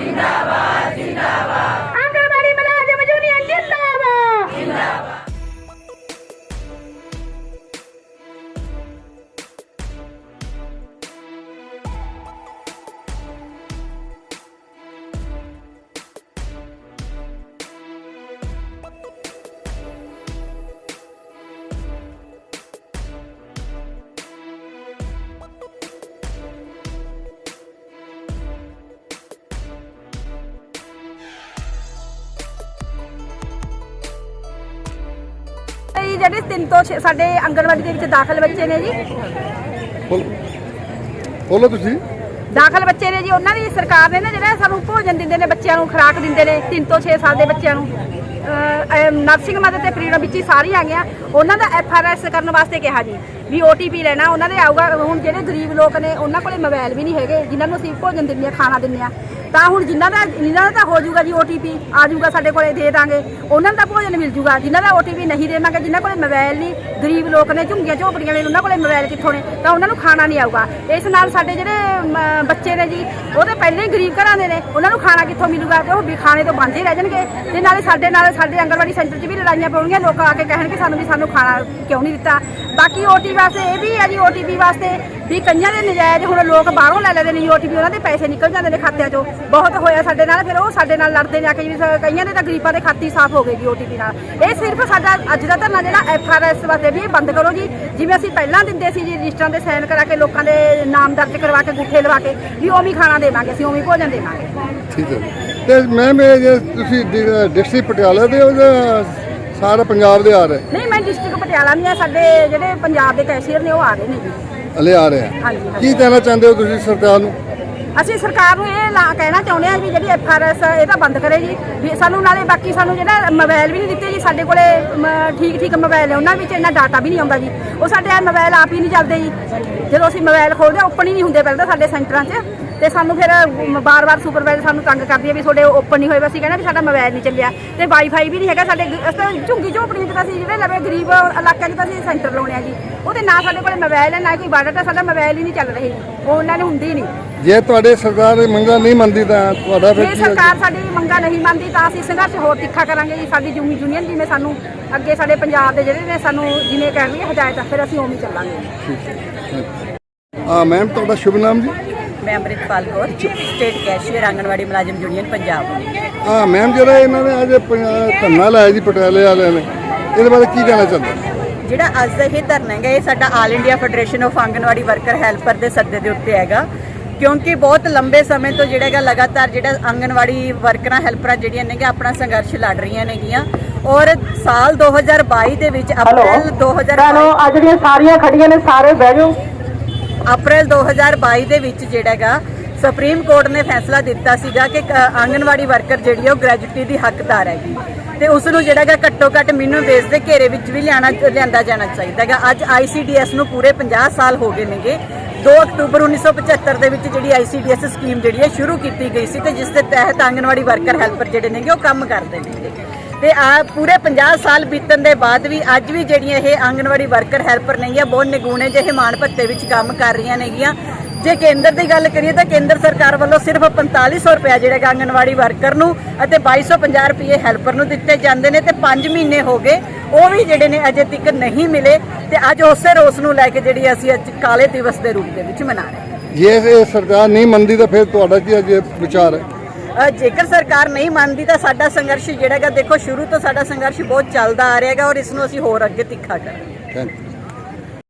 Dinamarca. ਜਿਹੜੇ ਤਿੰਨ ਤੋਂ ਛੇ- ਸਾਡੇ ਅੰਗਨਵਾੜੀ ਦੇ ਵਿੱਚ ਦਾਖਲ ਬੱਚੇ ਨੇ ਜੀ। ਬੋਲੋ। ਤੁਸੀਂ। ਦਾਖਲ ਬੱਚੇ ਨੇ ਜੀ ਉਹਨਾਂ ਦੀ ਸਰਕਾਰ ਨੇ ਨਾ ਜਿਹੜਾ ਸਾਨੂੰ ਭੋਜਨ ਦਿੰਦੇ ਨੇ ਬੱਚਿਆਂ ਨੂੰ ਖੁਰਾਕ ਦਿੰਦੇ ਨੇ 3 ਤੋਂ 6 ਸਾਲ ਦੇ ਬੱਚਿਆਂ ਨੂੰ। ਨਰਸਿੰਗ ਮਦਰ ਤੇ ਫਰੀडम ਵਿੱਚ ਹੀ ਸਾਰੀ ਆ ਗਿਆ ਉਹਨਾਂ ਦਾ ਐਫ ਆਰ ਐਸ ਕਰਨ ਵਾਸਤੇ ਕਿਹਾ ਜੀ ਵੀ ਓਟੀਪੀ ਲੈਣਾ ਉਹਨਾਂ ਦੇ ਆਊਗਾ। ਹੁਣ ਜਿਹੜੇ ਗਰੀਬ ਲੋਕ ਨੇ ਉਹਨਾਂ ਕੋਲੇ ਮੋਬਾਈਲ ਵੀ ਨਹੀਂ ਹੈਗੇ ਜਿਨ੍ਹਾਂ ਨੂੰ ਅਸੀਂ ਭੋਜਨ ਦਿੰਦੇ ਆ ਖਾਣਾ ਦਿੰਦੇ ਆ ਤਾਂ ਹੁਣ ਜਿਨ੍ਹਾਂ ਦਾ ਜਿਨ੍ਹਾਂ ਦਾ ਤਾਂ ਹੋ ਜਾਊਗਾ ਜੀ ਓਟੀਪੀ ਆ ਜਾਊਗਾ ਸਾਡੇ ਕੋਲੇ ਦੇ ਦਾਂਗੇ। ਉਹਨਾਂ ਨੂੰ ਤਾਂ ਭੋਜਨ ਮਿਲ ਜਾਊਗਾ ਜਿਨ੍ਹਾਂ ਦਾ ਓਟੀਪੀ ਨਹੀਂ ਦੇਵਾਂਗੇ ਜਿਨ੍ਹਾਂ ਕੋਲੇ ਮੋਬਾਈਲ ਨਹੀਂ, ਗਰੀਬ ਲੋਕ ਨੇ, ਝੁੰਗੀਆਂ ਝੋਪੜੀਆਂ ਨੇ ਉਹਨਾਂ ਕੋਲੇ ਮੋਬਾਈਲ ਕਿੱਥੋਂ ਨੇ? ਤਾਂ ਉਹਨਾਂ ਨੂੰ ਖਾਣਾ ਨਹੀਂ ਆਊਗਾ। ਇਸ ਨਾਲ ਸਾਡੇ ਜਿਹੜੇ ਬੱਚੇ ਨੇ ਜੀ, ਉਹ ਤਾਂ ਪਹਿਲਾਂ ਹੀ ਗਰੀਬ ਘਰਾਂ ਦੇ ਨੇ। ਉਹਨਾਂ ਨੂੰ ਖਾਣਾ ਕਿੱਥੋਂ ਮਿਲੂਗਾ? ਤੇ ਉਹ ਵੀ ਖਾਣੇ ਤੋਂ ਵਾਂਝੇ ਰਹਿ ਜਾਣਗੇ। ਤੇ ਨਾਲੇ ਸਾਡੇ ਨਾਲ, ਸਾਡੇ ਆਂਗਣਵਾੜੀ ਸੈਂਟਰ 'ਚ ਵੀ ਲੜਾਈਆਂ ਪਾਉਣਗੀਆਂ। ਲੋਕ ਆ ਕੇ ਕਹਿਣਗੇ, ਸਾਨੂੰ ਵੀ ਸਾਨੂੰ ਖਾਣਾ ਕਿਉਂ ਨਹੀਂ ਦਿੱਤਾ? ਬਾਕੀ ਓਟੀ ਵਾਸਤੇ ਇਹ ਵੀ ਹੈ ਜੀ ਓਟੀਪੀ ਵਾਸਤੇ ਵੀ ਕਈਆਂ ਦੇ ਨਜਾਇਜ਼ ਹੁਣ ਲੋਕ ਬਾਹਰੋਂ ਲੈ ਲੈਂਦੇ ਨੇ ਜੀ ਓਟੀਪੀ ਉਹਨਾਂ ਦੇ ਪੈਸੇ ਨਿਕਲ ਜਾਂਦੇ ਨੇ ਖਾਤਿਆਂ 'ਚੋਂ। ਬਹੁਤ ਹੋਇਆ ਸਾਡੇ ਨਾਲ ਫਿਰ ਉਹ ਸਾਡੇ ਨਾਲ ਲੜਦੇ ਆ ਕੇ ਜੀ ਸ- ਕਈਆਂ ਦੇ ਤਾਂ ਗਰੀਬਾਂ ਦੇ ਖਾਤੇ ਸਾਫ਼ ਹੋ ਗਏ ਜੀ ਓਟੀਪੀ ਨਾਲ। ਇਹ ਸਿਰਫ ਸਾਡਾ ਅੱਜ ਦਾ ਧਰਨਾ ਜਿਹੜਾ ਐਫਆਰਐਸ ਵਾਸਤੇ ਵੀ ਇਹ ਬੰਦ ਕਰੋ ਜੀ। ਜਿਵੇਂ ਅਸੀਂ ਪਹਿਲਾਂ ਦਿੰਦੇ ਸੀ ਜੀ ਰਜਿਸਟਰਾਂ ਦੇ ਸਾਈਨ ਕਰਾ ਕੇ ਲੋਕਾਂ ਦੇ ਨਾਮ ਦਰਜ ਕਰਵਾ ਕੇ ਗੁੱਠੇ ਲਵਾ ਕੇ ਵੀ ਉਵੇਂ ਖਾਣਾ ਦੇਵਾਂਗੇ ਅਸੀਂ ਉਵੇਂ ਭੋਜਨ ਦੇਵਾਂਗੇ। ਠੀਕ ਹੈ। ਤੇ ਮੈਮ ਇਹ ਜੇ ਤੁਸੀਂ ਡਿਸਟ੍ਰਿਕਟ ਪਟਿਆਲਾ ਦੇ ਹੋ ਜਾਂ ਸਾਰਾ ਪੰਜਾਬ ਦੇ ਆ ਰਹੇ? ਨਹੀਂ ਮੈਂ ਡਿਸਟ੍ਰਿਕਟ ਪਟਿਆਲਾ ਨਹੀਂ ਆ ਸਾਡੇ ਜਿਹੜੇ ਪੰਜਾਬ ਦੇ ਕੈਸ਼ੀਅਰ ਨੇ ਉਹ ਆ ਰਹੇ ਨੇ ਜੀ। ਹਲੇ ਆ ਰਹੇ ਆ। ਹਾਂਜੀ। ਕੀ ਕਹਿਣਾ ਚਾਹੁੰਦੇ ਹੋ ਤੁਸੀਂ ਸਰਕਾਰ ਨੂੰ? ਅਸੀਂ ਸਰਕਾਰ ਨੂੰ ਇਹ ਲਾ ਕਹਿਣਾ ਚਾਹੁੰਦੇ ਹਾਂ ਵੀ ਜਿਹੜੀ ਐਫਆਰਐਸ ਇਹ ਤਾਂ ਬੰਦ ਕਰੇ ਜੀ। ਵੀ ਸਾਨੂੰ ਨਾਲੇ ਬਾਕੀ ਸਾਨੂੰ ਜਿਹੜਾ ਮੋਬਾਈਲ ਵੀ ਨਹੀਂ ਦਿੱਤੇ ਜੀ, ਸਾਡੇ ਕੋਲੇ, ਮ- ਠੀਕ ਠੀਕ ਮੋਬਾਈਲ ਹੈ ਉਹਨਾਂ ਵਿੱਚ ਇੰਨਾ ਡਾਟਾ ਵੀ ਨਹੀਂ ਆਉਂਦਾ ਜੀ। ਉਹ ਸਾਡੇ ਮੋਬਾਈਲ ਆਪ ਹੀ ਨਹੀਂ ਚੱਲਦੇ ਜੀ। ਜਦੋਂ ਅਸੀਂ ਮੋਬਾਈਲ ਖੋਲਦੇ ਓਪਨ ਹੀ ਨਹੀਂ ਹੁੰਦੇ ਪਹਿਲਾਂ ਤਾਂ ਸਾਡੇ ਸੈਂਟਰਾਂ 'ਚ। ਤੇ ਸਾਨੂੰ ਫਿਰ ਬਾਰ-ਬਾਰ ਸੁਪਰਵਾਈਜ਼ਰ ਸਾਨੂੰ ਤੰਗ ਕਰਦੀ ਹੈ ਵੀ ਤੁਹਾਡੇ ਓਪਨ ਨਹੀਂ ਹੋਏ ਅਸੀਂ ਕਹਿੰਦੇ ਵੀ ਸਾਡਾ ਮੋਬਾਈਲ ਨਹੀਂ ਚੱਲਿਆ। ਤੇ ਵਾਈਫਾਈ ਵੀ ਨਹੀਂ ਹੈਗਾ ਸਾਡੇ ਅਸੀਂ ਝੁੰਗੀ ਝੋਪੜੀਆਂ 'ਚ ਤਾਂ ਅਸੀਂ ਜਿਹੜੇ ਲਵੇ ਗਰੀਬ ਇਲਾਕਿਆਂ 'ਚ ਤਾਂ ਅਸੀਂ ਸੈਂਟਰ ਲਾਉਣੇ ਆ ਜੀ। ਉਹਦੇ ਨਾ ਸਾਡੇ ਕੋਲੇ ਮੋਬਾਈਲ ਹੈ ਨਾ ਕੋਈ ਬਾਡਾ ਸਾਡਾ ਮੋਬਾਈਲ ਹੀ ਨਹੀਂ ਚੱਲ ਰਹੀ। ਉਹ ਉਹਨਾਂ ਨੇ ਹੁੰਦੀ ਨਹੀਂ। ਜੇ ਤੁਹਾਡੇ ਸਰਕਾਰ ਦੀ ਮੰਗਾਂ ਨਹੀਂ ਮੰਨਦੀ ਤਾਂ ਤੁਹਾਡਾ ਫਿਰ ਜੇ? ਸਰਕਾਰ ਸਾਡੀ ਮੰਗਾਂ ਨਹੀਂ ਮੰਨਦੀ ਤਾਂ ਅਸੀਂ ਸੰਘਰਸ਼ ਹੋਰ ਤਿੱਖਾ ਕਰਾਂਗੇ ਜੀ ਸਾਡੀ ਯੂਨੀ ਯੂਨੀਅਨ ਜਿਵੇਂ ਸਾਨੂੰ ਅੱਗੇ ਸਾਡੇ ਪੰਜਾਬ ਦੇ ਜਿਹੜੇ ਨੇ ਸਾਨੂੰ ਜਿਵੇਂ ਕਹਿ ਰਹੀ ਹੈ ਹਦਾਇਤ ਫਿਰ ਅਸੀਂ ਉਵੇਂ ਚੱਲਾਂਗੇ। ਹਾਂ ਮੈਮ ਤੁਹਾਡਾ ਸ਼ੁਭ ਨਾਮ ਜੀ? ਮੈਂ ਅੰਮ੍ਰਿਤਪਾਲ ਕੌਰ ਸਟੇਟ ਕੈਸ਼ੀਅਰ ਆਂਗਣਵਾੜੀ ਮੁਲਾਜ਼ਮ ਯੂਨੀਅਨ ਪੰਜਾਬ। ਹਾਂ ਮੈਮ ਜਿਹੜਾ ਇਹਨਾਂ ਨੇ ਅੱਜ ਧਰਨਾ ਲਾਇਆ ਜੀ ਪਟਿਆਲੇ ਵਾਲਿਆਂ ਨੇ ਇਹਦੇ ਬਾਰੇ ਕੀ ਕਹਿਣਾ ਚਾਹੁੰਦੇ? ਜਿਹੜਾ ਅੱਜ ਦਾ ਇਹ ਧਰਨਾ ਹੈਗਾ ਇਹ ਸਾਡਾ all India federation of anganwadi worker helper ਦੇ ਸੱਦੇ ਦੇ ਉੱਤੇ ਹੈਗਾ। ਕਿਉਂਕਿ ਬਹੁਤ ਲੰਬੇ ਸਮੇਂ ਤੋਂ ਜਿਹੜਾ ਹੈਗਾ ਲਗਾਤਾਰ ਜਿਹੜਾ ਆਂਗਣਵਾੜੀ ਵਰਕਰਾਂ ਹੈਲਪਰਾਂ ਜਿਹੜੀਆਂ ਨੇਗੇ ਆਪਣਾ ਸੰਘਰਸ਼ ਲੜ ਰਹੀਆਂ ਨੇਗੀਆਂ। ਔਰ ਸਾਲ 2022 ਦੇ ਵਿੱਚ ਅਪ੍ਰੈਲ 2022 ਆ ਜਿਹੜੀਆਂ ਸਾਰੀਆਂ ਖੜੀਆਂ ਨੇ ਸਾਰੇ ਬਹਿ ਜਾਓ। ਅਪ੍ਰੈਲ 2022 ਦੇ ਵਿੱਚ ਜਿਹੜਾ ਹੈਗਾ, ਸੁਪਰੀਮ ਕੋਰਟ ਨੇ ਫੈਸਲਾ ਦਿੱਤਾ ਸੀਗਾ ਕਿ ਕ- ਆਂਗਣਵਾੜੀ ਵਰਕਰ ਜਿਹੜੀ ਹੈ ਉਹ ਗ੍ਰੈਜੂਟੀ ਦੀ ਹੱਕਦਾਰ ਹੈਗੀ। ਤੇ ਉਸ ਨੂੰ ਜਿਹੜਾ ਹੈਗਾ, ਘੱਟੋ ਘੱਟ ਮਿਨੀਮਮ ਵੇਜ ਦੇ ਘੇਰੇ ਵਿੱਚ ਵੀ ਲਿਆਣਾ, ਲਿਆਂਦਾ ਜਾਣਾ ਚਾਹੀਦਾ ਹੈਗਾ। ਅੱਜ ਆਈਸੀਡੀਐਸ ਨੂੰ ਪੂਰੇ 50 ਸਾਲ ਹੋ ਗਏ ਨੇਗੇ। 2 ਅਕਤੂਬਰ 1975 ਦੇ ਵਿੱਚ ਜਿਹੜੀ ਆਈਸੀਡੀਐਸ ਸਕੀਮ ਜਿਹੜੀ ਹੈ ਸ਼ੁਰੂ ਕੀਤੀ ਗਈ ਸੀ ਤੇ ਜਿਸ ਦੇ ਤਹਿਤ ਆਂਗਣਵਾੜੀ ਵਰਕਰ ਹੈਲਪਰ ਜਿਹੜੇ ਨੇਗੇ, ਉਹ ਕੰਮ ਕਰਦੇ ਨੇਗੇ। ਤੇ ਆ ਪੂਰੇ 50 ਸਾਲ ਬੀਤਣ ਦੇ ਬਾਅਦ ਵੀ ਅੱਜ ਵੀ ਜਿਹੜੀਆਂ ਇਹ ਆਂਗਣਵਾੜੀ ਵਰਕਰ, ਹੈਲਪਰ ਨੇਗੀਆਂ ਬਹੁਤ ਨਿਗੂਣੇ ਜਿਹੇ ਮਾਣ ਭੱਤੇ ਵਿੱਚ ਕੰਮ ਕਰ ਰਹੀਆਂ ਨੇਗੀਆਂ। ਜੇ ਕੇਂਦਰ ਦੀ ਗੱਲ ਕਰੀਏ ਤਾਂ ਕੇਂਦਰ ਸਰਕਾਰ ਵੱਲੋਂ ਸਿਰਫ 4500 ਰੁਪਏ ਜਿਹੜੇ ਕਿ ਵਰਕਰ ਨੂੰ ਅਤੇ 2250 ਰੁਪਏ ਹੈਲਪਰ ਨੂੰ ਦਿੱਤੇ ਜਾਂਦੇ ਨੇ ਤੇ 5 ਮਹੀਨੇ ਹੋ ਗਏ, ਉਹ ਵੀ ਜਿਹੜੇ ਨੇ ਅਜੇ ਤੱਕ ਨਹੀਂ ਮਿਲੇ ਤੇ ਅੱਜ ਉਸੇ ਰੋਸ ਨੂੰ ਲੈ ਕੇ ਜਿਹੜੀ ਅਸੀਂ ਅੱਜ ਕਾਲੇ ਦਿਵਸ ਦੇ ਰੂਪ ਦੇ ਵਿੱਚ ਮਨਾ ਰਹੇ ਹਾਂ। ਜੇ ਇਹ ਸਰਕਾਰ ਨਹੀਂ ਮੰਨਦੀ ਤਾਂ ਫਿਰ ਤੁਹਾਡਾ ਕੀ ਅੱਜ ਵਿਚਾਰ ਹੈ? ਜੇਕਰ ਸਰਕਾਰ ਨਹੀਂ ਮੰਨਦੀ ਤਾਂ ਸਾਡਾ ਸੰਘਰਸ਼ ਜਿਹੜਾ ਹੈਗਾ, ਦੇਖੋ, ਸ਼ੁਰੂ ਤੋਂ ਸਾਡਾ ਸੰਘਰਸ਼ ਬਹੁਤ ਚੱਲਦਾ ਆ ਰਿਹਾ ਹੈਗਾ ਔਰ ਇਸ ਨੂੰ ਅਸੀਂ ਹੋਰ ਅੱਗੇ ਤਿੱਖਾ ਕਰਾਂਗੇ। Thank you